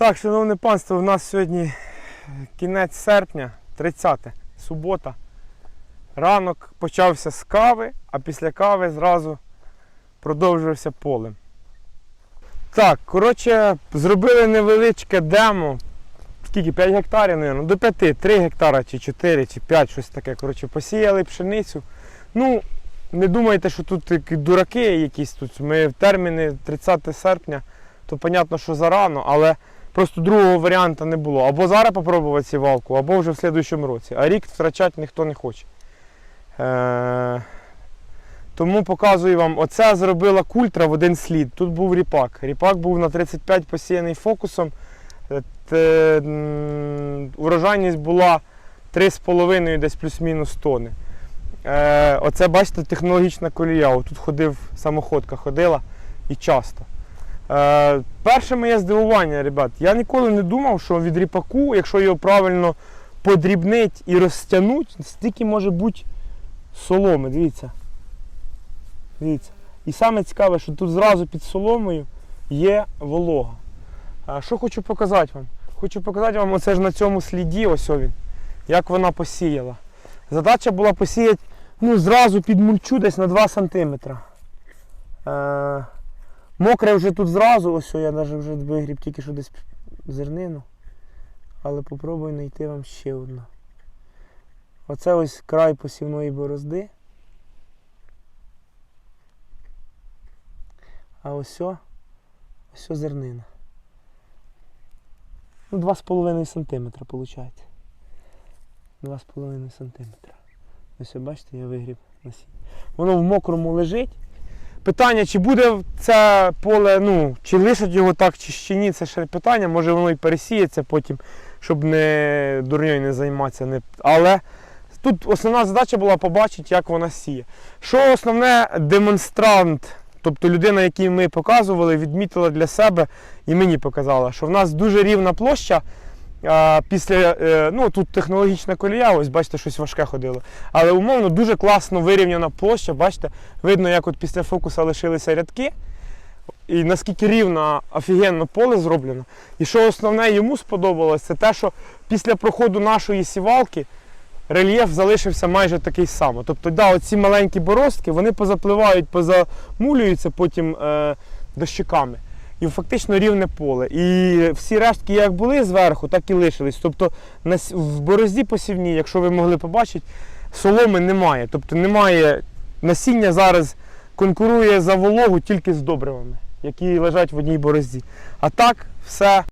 Так, шановне панство, у нас сьогодні кінець серпня, 30 субота. Ранок почався з кави, а після кави зразу продовжився полем. Так, коротше, зробили невеличке демо. Скільки? 5 гектарів, мабуть, до 5, 3 гектара чи 4, чи 5, щось таке. Коротше, посіяли пшеницю. Ну, не думайте, що тут дураки якісь тут. Ми в терміни 30 серпня, то понятно, що зарано, але просто другого варіанту не було. Або зараз попробувати сівалку, або вже в слідуючому році. А рік втрачати ніхто не хоче. Е- тому показую вам, оце зробила культра в один слід. Тут був ріпак. Ріпак був на 35 посіяний фокусом. Е, те, Урожайність була 3,5 десь плюс-мінус тони. Е, оце, бачите, технологічна колія. Тут ходив, самоходка ходила і часто. Е, перше моє здивування, ребят, я ніколи не думав, що від ріпаку, якщо його правильно подрібнить і розтягнуть, стільки може бути соломи. Дивіться. Дивіться. І саме цікаве, що тут зразу під соломою є волога. А що хочу показати вам? Хочу показати вам оце ж на цьому сліді, ось він, як вона посіяла. Задача була посіяти ну, зразу під мульчу десь на 2 см. Мокре вже тут зразу, ось я навіть вже вигріб тільки що десь зернину. Але попробую знайти вам ще одну. Оце ось край посівної борозди. А ось о, ось о зернина. Ну, 2,5 см виходить. 2,5 см. Ось бачите, я вигріб насіння. Воно в мокрому лежить. Питання, чи буде це поле, ну, чи лишать його так, чи ще ні, це ще питання. Може воно і пересіється потім, щоб не дурньою не займатися. Не... Але тут основна задача була побачити, як вона сіє. Що основне демонстрант, тобто людина, якій ми показували, відмітила для себе і мені показала, що в нас дуже рівна площа. А, після, е, ну тут технологічна колія, ось бачите, щось важке ходило. Але умовно дуже класно вирівняна площа, бачите, видно, як от після фокуса лишилися рядки. І наскільки рівно, офігенно поле зроблено. І що основне йому сподобалось, це те, що після проходу нашої сівалки рельєф залишився майже такий самий. Тобто, да, оці маленькі борозки, вони позапливають, позамулюються потім е, дощиками. І фактично рівне поле. І всі рештки як були зверху, так і лишились. Тобто в борозді посівні, якщо ви могли побачити, соломи немає. Тобто немає насіння зараз конкурує за вологу тільки з добривами, які лежать в одній борозді. А так все